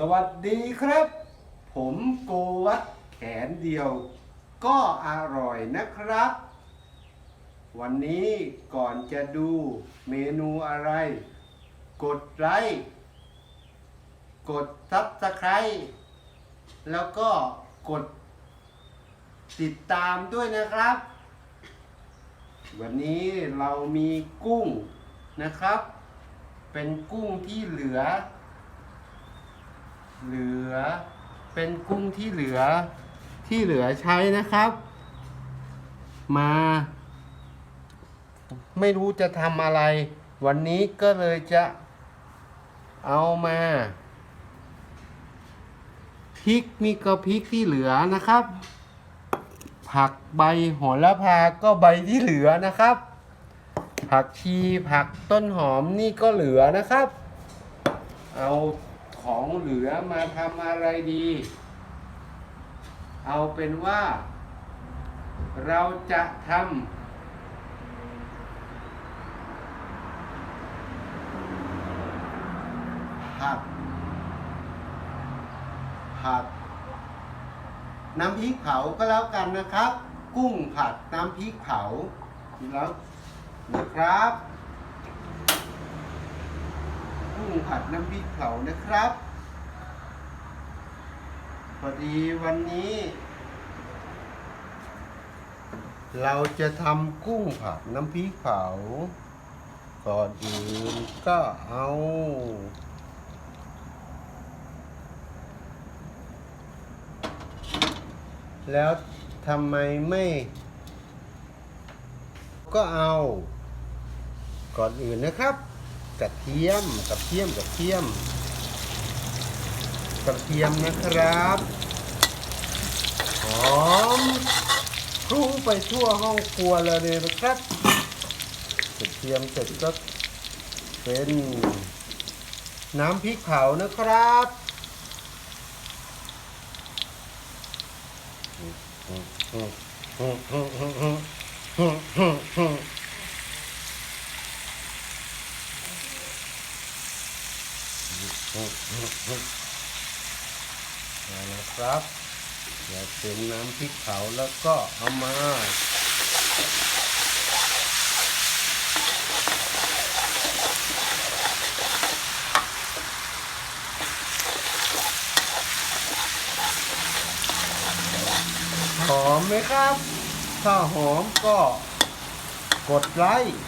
สวัสดีครับ ผมโกวัดแขนเดียว ก็อร่อยนะครับ วันนี้ก่อนจะดูเมนูอะไร กดไลค์กดซับสไครต์แล้วก็กดติดตามด้วยนะครับ วันนี้เรามีกุ้งนะครับ เป็นกุ้งที่เหลือ เหลือ เป็นกุ้งที่เหลือที่เหลือใช้นะครับ มา ไม่รู้จะทำอะไร วันนี้ก็เลยจะเอามาพริกนี่ก็พริกที่เหลือนะครับ ผักใบโหระพาก็ใบที่เหลือนะครับ ผักชีผักต้นหอมนี่ก็เหลือนะครับ เอา ของเหลือมาทำอะไรดี เอาเป็นว่า เราจะทำผัดผัด น้ำพริกเผาก็แล้วกันนะครับ กุ้งผัดน้ำพริกเผาแล้วนะครับ กุ้งผัดน้ำพริกเผานะครับพอดีวันนี้ เราจะทำกุ้งผัดน้ำพริกเผา ก่อนอื่นก็เอาแล้วทำไมไม่ ก็เอา ก่อนอื่นนะครับ กระเทียมกระเทียมกระเทียมกระเทียมนะครับหอมคลุ้งไปทั่วห้องครัวเลยนะครับกระเทียมเสร็จก็เป็นน้ำพริกเผานะครับเอา ละครับเดี๋ยวเป็นน้ำพริกเผาแล้วก็เอามาหอมไหมครับ ถ้าหอมก็กดไลค์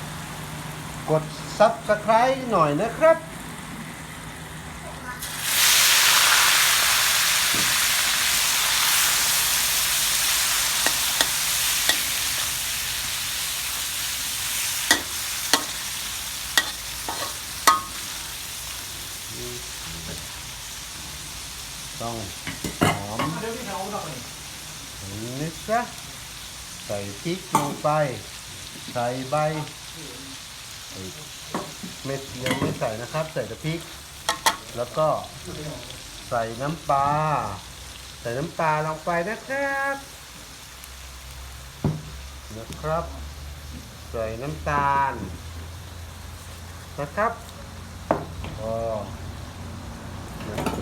กดซับสไครต์หน่อยนะครับ ต้องหอมนิดซะใส่พริกลงไป ใส่ใบเอ้ยเม็ดยังไม่ใส่นะครับ ใส่แต่พริก แล้วก็ใส่น้ำปลาใส่น้ำปลาลงไปนะครับนะครับใส่น้ำตาลนะครับอนะ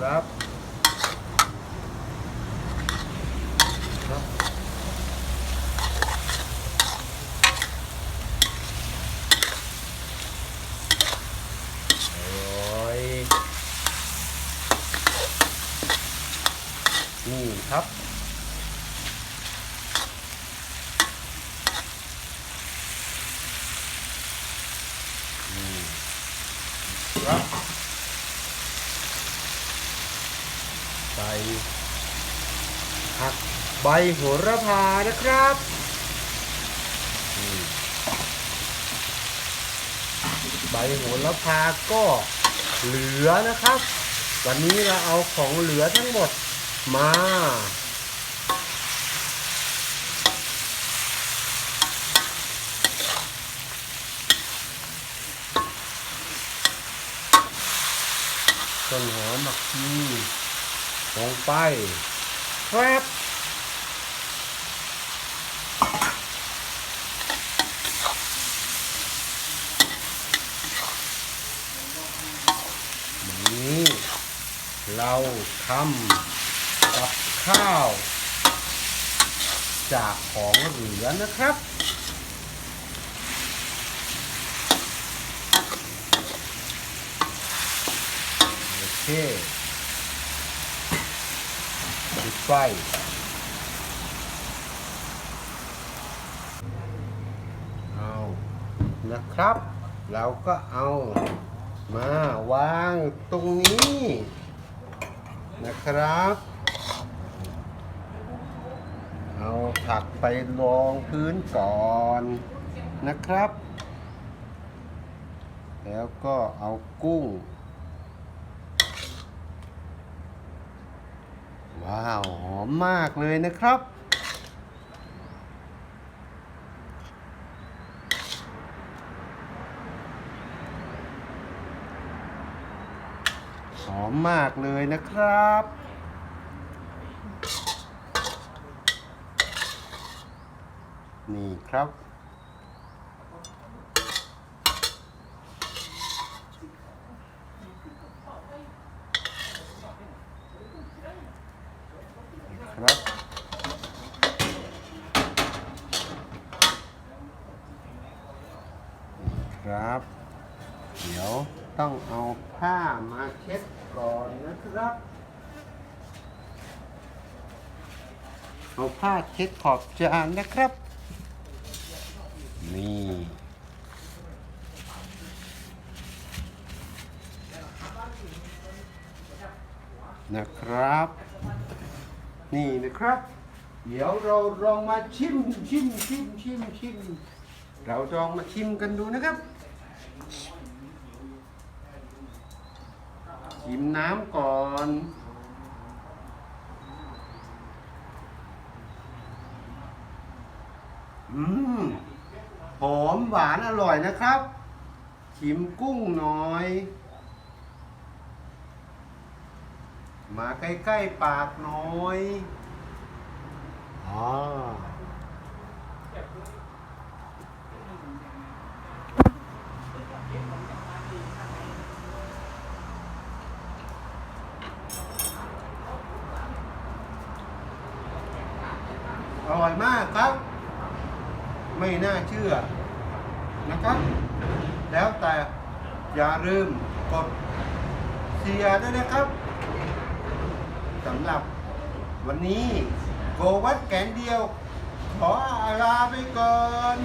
ครับครับโอ้ยนี่ครับ อืมครับ ใส่ผักใบโหระพานะครับใบโหระพาก็เหลือนะครับ วันนี้เราเอาของเหลือทั้งหมดมาต้นหอมผักชี ลงไปครับนี้เราทำกับข้าว จากของเหลือนะครับโอเคิดไฟเอานะครับ เราก็เอามาวางตรงนี้ นะครับ เอาผักไปรองพื้นก่อนนะครับ แล้วก็เอากุ้ง ว้าว หอมมากเลยนะครับ หอมมากเลยนะครับ นี่ครับครับ ครับ เดี๋ยวต้องเอาผ้ามาเช็ดก่อนนะครับ เอาผ้าเช็ดขอบจานนะครับ นี่นะครับ นี่นะครับ เดี๋ยวเราลองมาชิมชิมชิมชิมชิมเราลองมาชิมกันดูนะครับ ชิมน้ำก่อน อืม หอมหวานอร่อยนะครับ ชิมกุ้งหน่อย มาใกล้ ๆ ปากหน่อยอ๋อ ร่อยมากครับ ไม่น่าเชื่อนะครับ แล้วแต่อย่าลืมกดเชียร์ด้วยนะครับสำหรับวันนี้โกวัดแกนเดียว ขอลาไปก่อน